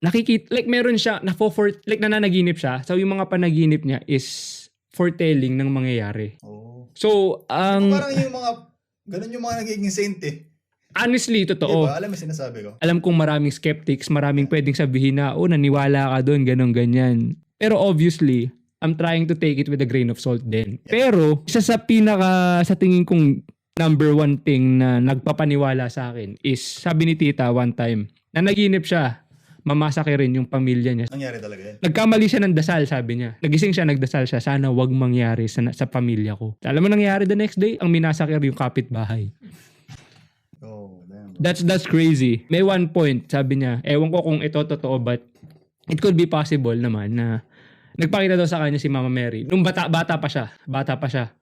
nakikita, like meron siya, na for, like nananaginip siya. So yung mga panaginip niya is foretelling ng mangyayari. Oo. So, ang, parang yung mga, ganun yung mga nagiging saint eh. honestly, totoo. ba? Alam mo sinasabi ko? alam kong maraming skeptics, maraming pwedeng sabihin na, oh, naniwala ka doon, ganun, ganyan. Pero obviously, I'm trying to take it with a grain of salt din. Pero, isa sa pinaka, sa tingin kong number one thing na nagpapaniwala sa akin is, sabi ni tita one time, na naginip siya, mamasake rin yung pamilya niya. Nangyari talaga yan. Nagkamali siya ng dasal, sabi niya. Nagising siya, nagdasal siya, sana wag mangyari sa, sa pamilya ko. Alam mo nangyari the next day? Ang minasakir yung kapitbahay. Oh, damn. That's that's crazy. May one point, sabi niya, ewan ko kung ito totoo but it could be possible naman na nagpakita daw sa kanya si Mama Mary. Nung bata bata pa siya, bata pa siya.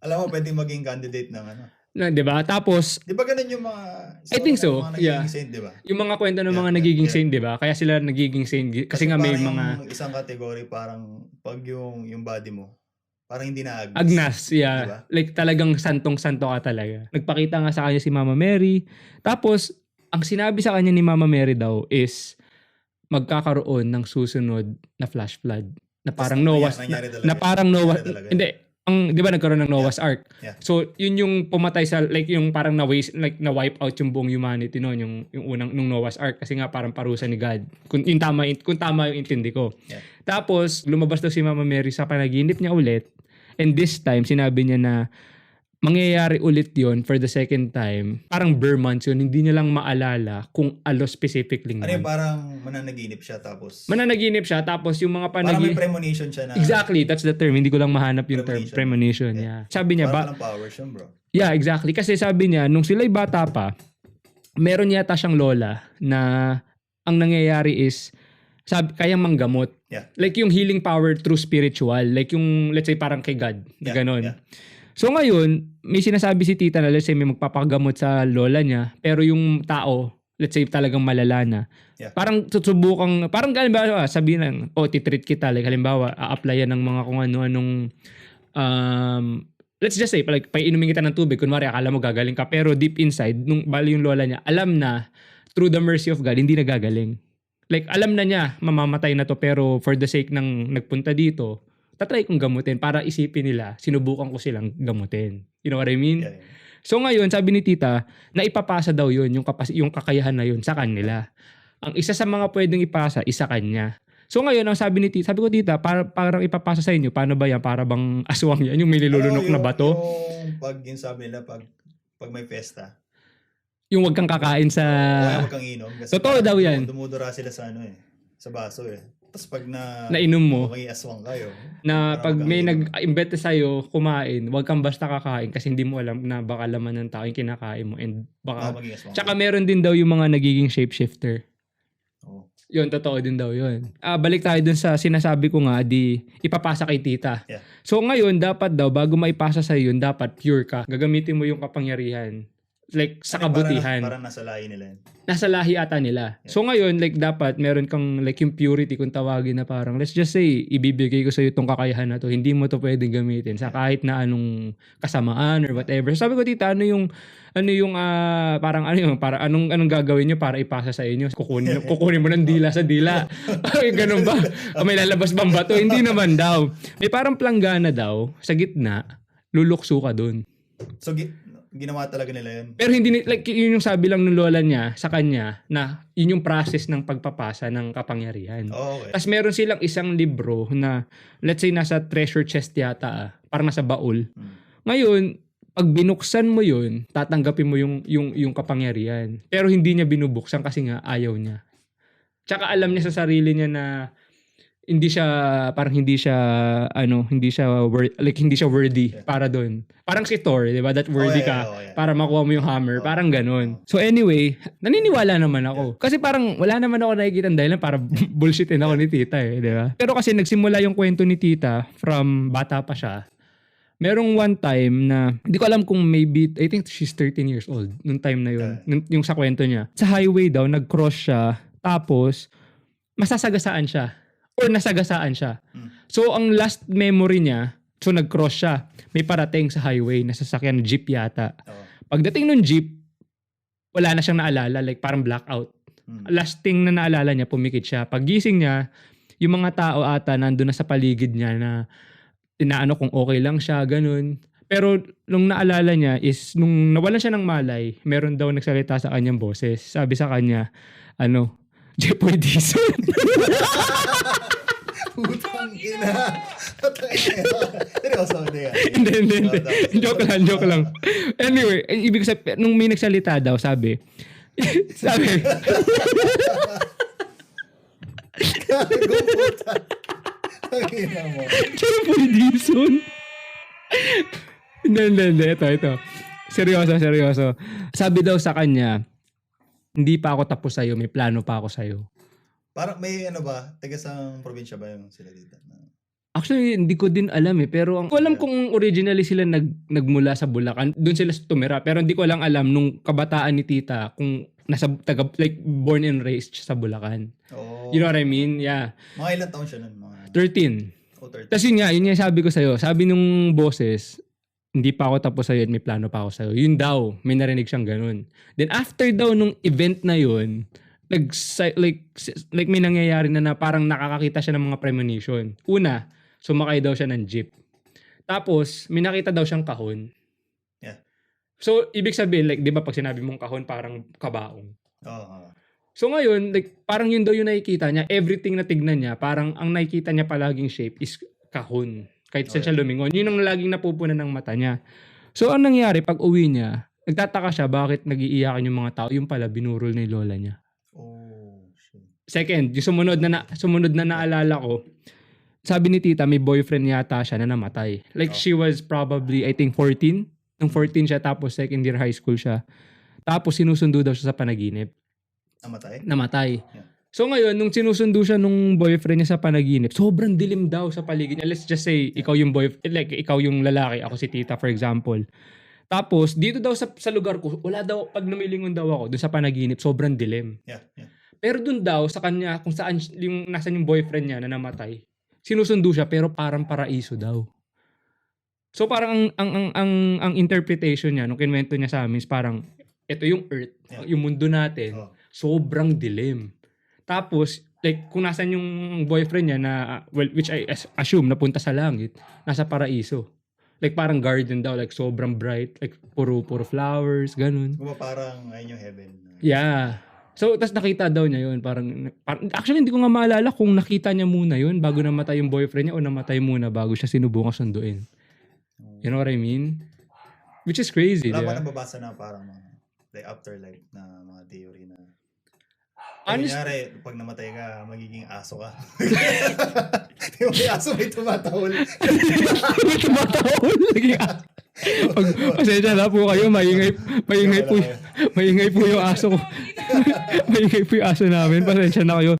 Alam mo, pwedeng maging candidate ng ano. Na, 'di ba? Tapos Di ba ganun yung mga... I think so, Mga yeah. saint, di ba? yung mga kwento ng Yeah, mga nagiging yeah. saint, 'di ba? Kaya sila nagiging saint gi- kasi, nga may mga isang category parang pag yung yung body mo parang hindi na agnas. agnas, yeah. Diba? Like talagang santong-santo ka talaga. Nagpakita nga sa kanya si Mama Mary. Tapos ang sinabi sa kanya ni Mama Mary daw is magkakaroon ng susunod na flash flood na parang Noah's na, talaga. na parang Noah Nangyari talaga. hindi ang 'di ba nagkaroon ng Noah's Ark. Yeah. So yun yung pumatay sa like yung parang na waste like na wipe out yung buong humanity noon yung yung unang nung Noah's Ark kasi nga parang parusa ni God. Kung yung tama kung tama yung intindi ko. Yeah. Tapos lumabas daw si Mama Mary sa panaginip niya ulit and this time sinabi niya na mangyayari ulit yon for the second time. Parang bare months yun. Hindi niya lang maalala kung alo specifically Ano month. parang mananaginip siya tapos Mananaginip siya tapos yung mga parang may premonition siya na Exactly, that's the term. Hindi ko lang mahanap yung term Premonition. premonition. Yeah. Sabi niya parang ba? walang powers yun bro. Yeah, exactly. Kasi sabi niya nung sila'y bata pa, meron yata siyang lola na ang nangyayari is sabi, kayang manggamot. Yeah. Like yung healing power through spiritual. Like yung, let's say, parang kay God. Na Yeah, ganon. yeah. So ngayon, may sinasabi si tita na let's say may magpapagamot sa lola niya, pero yung tao, let's say talagang malala na, Yeah. parang susubukang, parang halimbawa, sabihin lang, oh, titreat kita, like halimbawa, a-applyan ng mga kung ano-anong, um, let's just say, like, painumin kita ng tubig, kunwari, akala mo gagaling ka, pero deep inside, nung bali yung lola niya, alam na, through the mercy of God, hindi na gagaling. Like, alam na niya, mamamatay na to, pero for the sake ng nagpunta dito, tatry kong gamutin para isipin nila, sinubukan ko silang gamutin. You know what I mean? Yeah, yeah. So ngayon, sabi ni tita, na ipapasa daw yun, yung, kapas- yung kakayahan na yun sa kanila. Ang isa sa mga pwedeng ipasa, isa kanya. So ngayon, ang sabi ni tita, sabi ko tita, para, parang ipapasa sa inyo, paano ba yan? Para bang aswang yan, yung may nilulunok Ano, na bato? Yung pag yung sabi nila pag pag may festa. Yung wag kang kakain sa... Kaya huwag kang inom. Kasi Totoo daw yan. Dumudura sila sa ano eh. Sa baso eh. Tapos pag na... Nainom mo. May aswang kayo. na pag huwag may nag-imbete sa'yo kumain, wag kang basta kakain kasi hindi mo alam na baka laman ng tao yung kinakain mo and Baka aswang. Tsaka meron din daw yung mga nagiging shapeshifter. Oo. Yun, totoo din daw yun. Ah, balik tayo dun sa sinasabi ko nga, di ipapasa kay tita. Yeah. So ngayon, dapat daw, bago maipasa sa yun, dapat pure ka. Gagamitin mo yung kapangyarihan. Like, sa kabutihan. Parang, parang nasa lahi nila. Nasa lahi ata nila. So ngayon, like, dapat meron kang, like, yung purity kung tawagin na parang, let's just say, ibibigay ko sa iyo itong kakayahan na to. Hindi mo to pwedeng gamitin sa kahit na anong kasamaan or whatever. So sabi ko, tita, ano yung, ano yung, ah, parang, ano yung, para, anong, anong gagawin nyo para ipasa sa inyo? Kukunin, kukunin mo ng dila sa dila. Ay, ganun ba? O may lalabas bang bato? Hindi naman daw. May parang planggana daw, sa gitna, lulukso ka dun. So, ginawa talaga nila yun. Pero hindi, like, yun yung sabi lang ng lola niya sa kanya na yun yung process ng pagpapasa ng kapangyarihan. Oo, okay. Tapos meron silang isang libro na, let's say, nasa treasure chest yata, ah, parang nasa baul. Hmm. Ngayon, pag binuksan mo yun, tatanggapin mo yung, yung, yung kapangyarihan. Pero hindi niya binubuksan kasi nga ayaw niya. Tsaka alam niya sa sarili niya na hindi siya parang hindi siya ano hindi siya wor- like hindi siya worthy Yeah. para doon. Parang si Thor, 'di ba? That worthy ka yeah, oo, yeah. para makuha mo yung hammer. Oo. Parang ganun. So anyway, naniniwala naman ako. Kasi parang wala naman ako nakikita dahilan para bullshitin ako ni tita eh, di ba? Pero kasi nagsimula yung kwento ni tita from bata pa siya. Merong one time na, hindi ko alam kung maybe, I think she's 13 years old nung time na yun. Yeah. Nung- yung sa kwento niya. Sa highway daw, nag-cross siya. Tapos, masasagasaan siya. Or nasagasaan siya. Hmm. So, ang last memory niya, so nag-cross siya. May parating sa highway na sasakyan, jeep yata. Pagdating ng jeep, wala na siyang naalala, like parang blackout. Hmm. last thing na naalala niya, pumikit siya. Paggising niya, yung mga tao ata nandun na sa paligid niya na inaano kung okay lang siya, ganun. Pero nung naalala niya is nung nawalan siya ng malay, meron daw nagsalita sa kanyang boses. Sabi sa kanya, ano, Jepoy Dizon. Putang ina. Putang ina. Seryoso, hindi yan. hindi, hindi, hindi. Joke lang, joke lang. Anyway, ibig sabihin, nung may nagsalita daw, sabi, sabi, Gago puta. Ang ina mo. Jepoy Dizon. Hindi, hindi, hindi. Ito, ito. Seryoso, seryoso. Sabi daw sa kanya, hindi pa ako tapos sa'yo, may plano pa ako sa'yo. Parang may ano ba, taga sa probinsya ba yung sila dito? Actually, hindi ko din alam eh. Pero ang, ko alam kung originally sila nag, nagmula sa Bulacan. Doon sila tumira. Pero hindi ko lang alam nung kabataan ni tita kung nasa taga, like born and raised sa Bulacan. Oo. You know what I mean? Yeah. Mga ilang taon siya nun? Mga 13. oh, 30. Tapos yun nga, yun nga yung sabi ko sa'yo. Sabi nung boses, hindi pa ako tapos sa'yo at may plano pa ako sa'yo. Yun daw, may narinig siyang ganun. Then after daw nung event na yun, nag like like may nangyayari na na parang nakakakita siya ng mga premonition. Una, sumakay daw siya ng jeep. Tapos, may nakita daw siyang kahon. Yeah. So, ibig sabihin, like, di ba pag sinabi mong kahon, parang kabaong. Oo. oo. So ngayon, like, parang yun daw yung nakikita niya. Everything na tignan niya, parang ang nakikita niya palaging shape is kahon. Kahit saan siya lumingon. Yun ang laging napupunan ng mata niya. So ang nangyari, pag uwi niya, nagtataka siya bakit nagiiyakan yung mga tao. Yung pala, binurol ni lola niya. Second, yung sumunod na, na sumunod na naalala ko, sabi ni tita, may boyfriend yata siya na namatay. Like Oh. she was probably, I think 14. Nung 14 siya, tapos second year high school siya. Tapos sinusundo daw siya sa panaginip. Namatay? namatay. Yeah. So ngayon, nung sinusundo siya nung boyfriend niya sa panaginip, sobrang dilim daw sa paligid niya. Let's just say, ikaw yung boyfriend, like ikaw yung lalaki, ako si tita for example. Tapos, dito daw sa, sa lugar ko, wala daw, pag numilingon daw ako, doon sa panaginip, sobrang dilim. Yeah, yeah. Pero doon daw, sa kanya, kung saan, yung, nasan yung boyfriend niya na namatay, sinusundo siya, pero parang paraiso daw. So parang ang, ang, ang, ang, ang interpretation niya, nung kinwento niya sa amin, is parang, ito yung earth, Yeah. yung mundo natin, Oh. sobrang dilim. Tapos, like, kung nasan yung boyfriend niya na, well, which I as- assume, napunta sa langit, nasa paraiso. Like, parang garden daw, like, sobrang bright, like, puro, puro flowers, ganun. Kung ba parang ayun yung heaven. Yeah. So, tas nakita daw niya yun, parang, parang, actually, hindi ko nga maalala kung nakita niya muna yun bago namatay yung boyfriend niya o namatay muna bago siya sinubukang sunduin. You know what I mean? Which is crazy, Wala di ba ba? nababasa na parang mga like afterlife na mga theory na Honest- Kunyari, pag namatay ka, magiging aso ka. Di ba may aso may tumatahol? May tumatahol. Naging a- Pag, pasensya na po kayo, maingay, maingay po, maingay po yung aso ko. Maingay po yung aso namin. Pasensya na kayo.